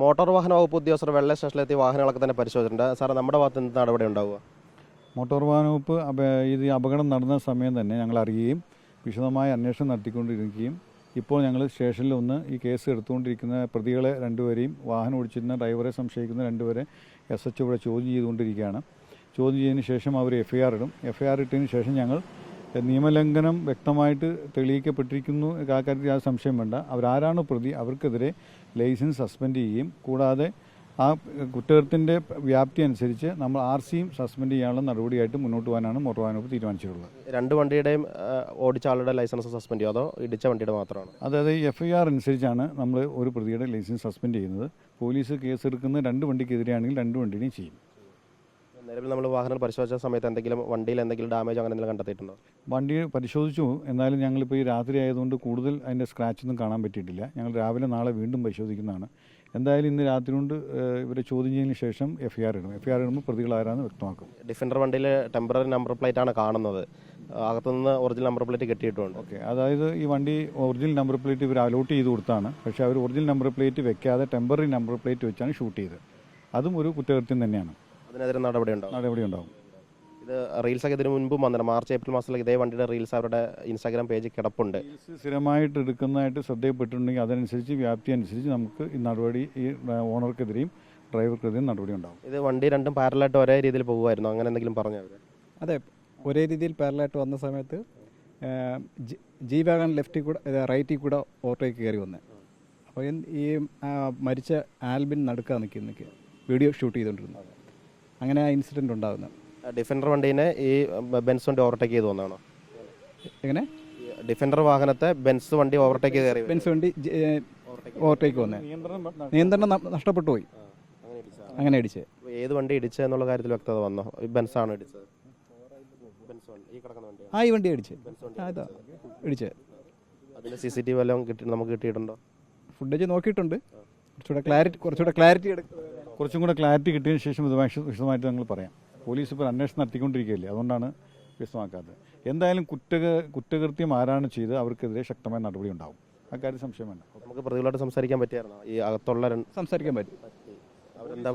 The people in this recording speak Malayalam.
മോട്ടോർ വാഹന വകുപ്പ് ഉദ്യോഗസ്ഥർ വെള്ള സ്റ്റേഷനിലെത്തി വാഹനങ്ങളൊക്കെ തന്നെ പരിശോധിച്ചിട്ടുണ്ട്. സാറേ നമ്മുടെ ഭാഗത്ത് എന്ത് നടപടി ഉണ്ടാവുക? മോട്ടോർ വാഹന വകുപ്പ് ഇത് അപകടം നടന്ന സമയം തന്നെ ഞങ്ങൾ അറിയുകയും വിശദമായ അന്വേഷണം നടത്തിക്കൊണ്ടിരിക്കുകയും ഇപ്പോൾ ഞങ്ങൾ സ്റ്റേഷനിൽ ഒന്ന് ഈ കേസ് എടുത്തുകൊണ്ടിരിക്കുന്ന പ്രതികളെ രണ്ടുപേരെയും വാഹനം ഓടിച്ചിരുന്ന ഡ്രൈവറെ സംശയിക്കുന്ന രണ്ടുപേരെ എസ് എച്ച് ഇവിടെ ചോദ്യം ചെയ്തുകൊണ്ടിരിക്കുകയാണ്. ചോദ്യം ചെയ്തതിന് ശേഷം അവർ എഫ് ഐ ആർ ഇടും. എഫ് ഐ ആർ ഇട്ടതിന് ശേഷം ഞങ്ങൾ നിയമലംഘനം വ്യക്തമായിട്ട് തെളിയിക്കപ്പെട്ടിരിക്കുന്നു. ആ കാര്യത്തിൽ ആ സംശയം വേണ്ട. അവരാരാണ് പ്രതി? അവർക്കെതിരെ ലൈസൻസ് സസ്പെൻഡ് ചെയ്യുകയും കൂടാതെ ആ കുറ്റകൃത്യത്തിന്റെ വ്യാപ്തി അനുസരിച്ച് നമ്മൾ ആർ സിയും സസ്പെൻഡ് ചെയ്യാനുള്ള നടപടിയായിട്ട് മുന്നോട്ട് പോകാനാണ് മോട്ടോർ വാഹന വകുപ്പ് തീരുമാനിച്ചിട്ടുള്ളത്. രണ്ട് വണ്ടിയുടെയും ഓടിച്ച ആളുടെ ലൈസൻസ് സസ്പെൻഡ് ചെയ്യോ അതോ ഇടിച്ച വണ്ടിയുടെ മാത്രമാണ്? അതായത് എഫ് ഐ ആർ അനുസരിച്ചാണ് നമ്മൾ ഒരു പ്രതിയുടെ ലൈസൻസ് സസ്പെൻഡ് ചെയ്യുന്നത്. പോലീസ് കേസ് എടുക്കുന്ന രണ്ട് വണ്ടിക്കെതിരെയാണെങ്കിൽ രണ്ട് വണ്ടിയുടെയും ചെയ്യും. നിലവിൽ നമ്മൾ വാഹനം പരിശോധിച്ച സമയത്ത് എന്തെങ്കിലും വണ്ടിയിൽ എന്തെങ്കിലും ഡാമേജ് അങ്ങനെ എന്തെങ്കിലും കണ്ടെത്തിയിട്ടുണ്ടോ? വണ്ടി പരിശോധിച്ചു. എന്നാലും ഞങ്ങളിപ്പോൾ ഈ രാത്രി ആയതുകൊണ്ട് കൂടുതൽ അതിന്റെ സ്ക്രാച്ചൊന്നും കാണാൻ പറ്റിയിട്ടില്ല. ഞങ്ങൾ രാവിലെ നാളെ വീണ്ടും പരിശോധിക്കുന്നതാണ്. എന്തായാലും ഇന്ന് രാത്രി കൊണ്ട് ഇവരെ ചോദ്യം ചെയ്തതിന് ശേഷം എഫ് ഐ ആർ ഇടും. എഫ് ഐ ആർ ഇടുമ്പോൾ പ്രതികൾ ആരാന്ന് വ്യക്തമാക്കും. ഡിഫൻഡർ വണ്ടിയിൽ ടെമ്പററി നമ്പർ പ്ലേറ്റ് ആണ് കാണുന്നത്. അകത്തുനിന്ന് ഒറിജിനൽ നമ്പർ പ്ലേറ്റ് കെട്ടിയിട്ടുണ്ട്. ഓക്കെ. അതായത് ഈ വണ്ടി ഒറിജിനൽ നമ്പർ പ്ലേറ്റ് ഇവർ അലോട്ട് ചെയ്ത് കൊടുത്താണ്. പക്ഷേ അവർ ഒറിജിനൽ നമ്പർ പ്ലേറ്റ് വെക്കാതെ ടെമ്പററി നമ്പർ പ്ലേറ്റ് വെച്ചാണ് ഷൂട്ട് ചെയ്തത്. അതും ഒരു കുറ്റകൃത്യം തന്നെയാണ്. അതിനെതിരെ നടപടി ഉണ്ടാവും നടപടി ഉണ്ടാവും ഇത് റീൽസ് ഒക്കെ ഇതിന് മുൻപും വന്നിട്ടുണ്ട്. മാർച്ച് ഏപ്രിൽ മാസത്തിലേക്ക് ഇതേ വണ്ടിയുടെ റീൽസ് അവരുടെ ഇൻസ്റ്റാഗ്രാം പേജ് കിടപ്പുണ്ട്. റീൽസ് സ്ഥിരമായിട്ട് എടുക്കുന്നതായിട്ട് ശ്രദ്ധയിൽപ്പെട്ടിട്ടുണ്ടെങ്കിൽ അതനുസരിച്ച് വ്യാപ്തി അനുസരിച്ച് നമുക്ക് ഈ നടപടി ഈ ഓണർക്കെതിരെയും ഡ്രൈവർക്കെതിരെയും നടപടി ഉണ്ടാവും ഇത് വണ്ടി രണ്ടും പാരലായിട്ട് ഒരേ രീതിയിൽ പോകുമായിരുന്നു? അങ്ങനെ എന്തെങ്കിലും പറഞ്ഞു അവർ അതെ ഒരേ രീതിയിൽ പാരലായിട്ട് വന്ന സമയത്ത് ജി വാഗൺ ലെഫ്റ്റിൽ കൂടെ ഇത് റൈറ്റിൽ കൂടെ ഓട്ടോയ്ക്ക് കയറി വന്നത് അപ്പോൾ ഈ- ആ, മരിച്ച ആൽബിൻ നടുക്കാൻ നിൽക്കുന്ന വീഡിയോ ഷൂട്ട് ചെയ്തുകൊണ്ടിരുന്നു അങ്ങനെ ആ ഇൻസിഡന്റ് ഉണ്ടാകുന്നത് ഡിഫൻഡർ വണ്ടീനെ ഈ ബെൻസ് വണ്ടി ഓവർടേക്ക് ചെയ്തു വന്നതാണോ എങ്ങനെ? ഡിഫൻഡർ വാഹനത്തെ ബെൻസ് വണ്ടി ഓവർടേക്ക് കയറി വരും. ബെൻസ് വണ്ടി ഓവർടേക്ക് വന്നേ. നിയന്ത്രണം നഷ്ടപ്പെട്ടു പോയി. അങ്ങനെ ഇടിച്ച്. ഏത് വണ്ടി ഇടിച്ചത് എന്നുള്ള കാര്യത്തിൽ വ്യക്തത വന്നോ? ഈ ബെൻസ് ആണ് ഇടിച്ചത്? ബെൻസ് വണ്ടി ഈ കിടക്കുന്ന വണ്ടി ആ ഈ വണ്ടി ഇടിച്ച്. അതിന് സി സി ടി വി എല്ലാം കിട്ടി നമുക്ക് കിട്ടിയിട്ടുണ്ടോ? ഫുഡേജ് നോക്കിയിട്ടുണ്ട്. കുറച്ചുകൂടെ ക്ലാരിറ്റി കുറച്ചുകൂടെ ക്ലാരിറ്റി എടുക്കുക. കുറച്ചും കൂടെ ക്ലാരിറ്റി കിട്ടിയതിന് ശേഷം ഇത് വിശ- വിശദമായിട്ട് ഞങ്ങൾ പറയാം. പോലീസ് ഇപ്പോൾ അന്വേഷണം നടത്തിക്കൊണ്ടിരിക്കുകയല്ലേ? അതുകൊണ്ടാണ് വിശദമാക്കാത്തത് എന്തായാലും കുറ്റക കുറ്റകൃത്യം ആരാണ് ചെയ്ത് അവർക്കെതിരെ ശക്തമായ നടപടി ഉണ്ടാവും. അക്കാര്യം സംശയം വേണ്ട. നമുക്ക് പ്രതികളോട് സംസാരിക്കാൻ പറ്റിയായിരുന്നോ? ഈ അകത്തുള്ള സംസാരിക്കാൻ പറ്റും. അവരെന്താ